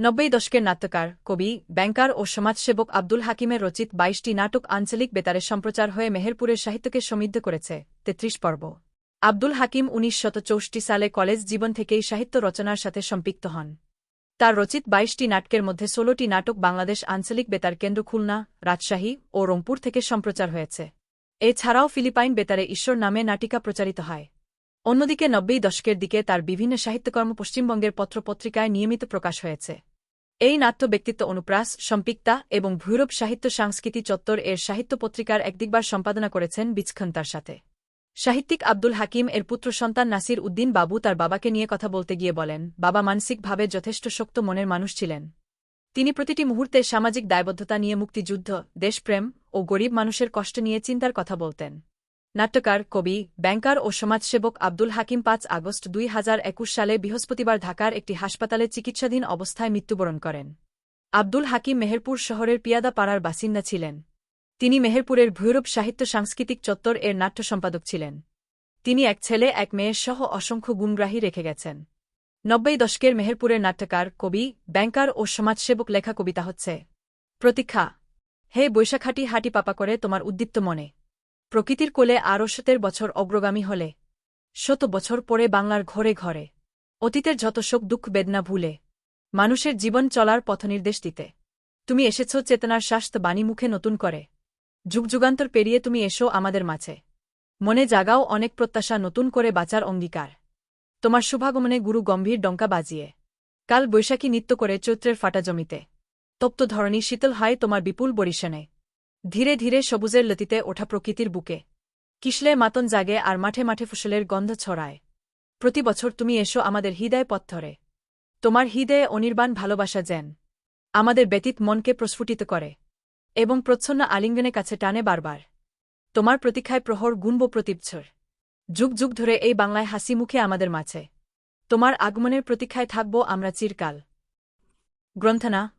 নব্বই দশকের নাট্যকার, কবি, ব্যাংকার ও সমাজসেবক আব্দুল হাকিমের রচিত বাইশটি নাটক আঞ্চলিক বেতারে সম্প্রচার হয়ে মেহেরপুরের সাহিত্যকে সমৃদ্ধ করেছে। তেত্রিশ পর্ব। আব্দুল হাকিম উনিশ সালে কলেজ জীবন থেকেই সাহিত্য রচনার সাথে সম্পৃক্ত হন। তার রচিত বাইশটি নাটকের মধ্যে ষোলোটি নাটক বাংলাদেশ আঞ্চলিক বেতার কেন্দ্র খুলনা, রাজশাহী ও রংপুর থেকে সম্প্রচার হয়েছে। এছাড়াও ফিলিপাইন বেতারে ঈশ্বর নামে নাটিকা প্রচারিত হয়। অন্যদিকে নব্বই দশকের দিকে তার বিভিন্ন সাহিত্যকর্ম পশ্চিমবঙ্গের পত্রপত্রিকায় নিয়মিত প্রকাশ হয়েছে। এই নাট্য ব্যক্তিত্ব অনুপ্রাস, সম্পিক্তা এবং ভৈরব সাহিত্য সংস্কৃতি চত্বর এর সাহিত্য পত্রিকার একদিকবার সম্পাদনা করেছেন বিচক্ষণ তার সাথে। সাহিত্যিক আব্দুল হাকিম এর পুত্র সন্তান নাসির উদ্দিন বাবু তার বাবাকে নিয়ে কথা বলতে গিয়ে বলেন, বাবা মানসিকভাবে যথেষ্ট শক্ত মনের মানুষ ছিলেন। তিনি প্রতিটি মুহূর্তে সামাজিক দায়বদ্ধতা নিয়ে মুক্তিযুদ্ধ, দেশপ্রেম ও গরিব মানুষের কষ্ট নিয়ে চিন্তার কথা বলতেন। নাট্যকার, কবি, ব্যাংকার ও সমাজসেবক আব্দুল হাকিম পাঁচ আগস্ট দুই হাজার একুশ সালে বৃহস্পতিবার ঢাকার একটি হাসপাতালে চিকিৎসাধীন অবস্থায় মৃত্যুবরণ করেন। আব্দুল হাকিম মেহেরপুর শহরের পিয়াদা পাড়ার বাসিন্দা ছিলেন। তিনি মেহেরপুরের ভৈরব সাহিত্য সাংস্কৃতিক চত্বর এর নাট্য সম্পাদক ছিলেন। তিনি এক ছেলে, এক মেয়ের সহ অসংখ্য গুণগ্রাহী রেখে গেছেন। নব্বই দশকের মেহেরপুরের নাট্যকার, কবি, ব্যাংকার ও সমাজসেবক লেখা কবিতা হচ্ছে, প্রতীক্ষা, হে বৈশাখাটি হাঁটি পাপা করে তোমার উদ্দীপ্ত মনে। প্রকৃতির কোলে আরও শতের বছর অগ্রগামী হলে, শত বছর পরে বাংলার ঘরে ঘরে, অতীতের যত শোক দুঃখ বেদনা ভুলে, মানুষের জীবন চলার পথনির্দেশ দিতে। তুমি এসেছ চেতনার স্বাস্থ্য বাণী মুখে নতুন করে। যুগযুগান্তর পেরিয়ে তুমি এসো আমাদের মাঝে। মনে জাগাও অনেক প্রত্যাশা নতুন করে বাঁচার অঙ্গীকার। তোমার শুভাগমনে গুরু গম্ভীর ডঙ্কা বাজিয়ে। কাল বৈশাখী নৃত্য করে চৈত্রের ফাটা জমিতে। তপ্ত ধরনী শীতল হয় তোমার বিপুল বরিশনে। ধীরে ধীরে সবুজের লতিতে ওঠা প্রকৃতির বুকে। কিসলে মাতন জাগে আর মাঠে মাঠে ফসলের গন্ধ ছড়ায়। প্রতি বছর তুমি এসো আমাদের হৃদয় পথ ধরে। তোমার হৃদয়ে অনির্বাণ ভালোবাসা যেন আমাদের ব্যতীত মনকে প্রস্ফুটিত করে এবং প্রচ্ছন্ন আলিঙ্গনের কাছে টানে বারবার। তোমার প্রতীক্ষায় প্রহর গুণব প্রতীপছর যুগ যুগ ধরে এই বাংলায় হাসি মুখে আমাদের মাঝে। তোমার আগমনের প্রতীক্ষায় থাকব আমরা চিরকাল। গ্রন্থনা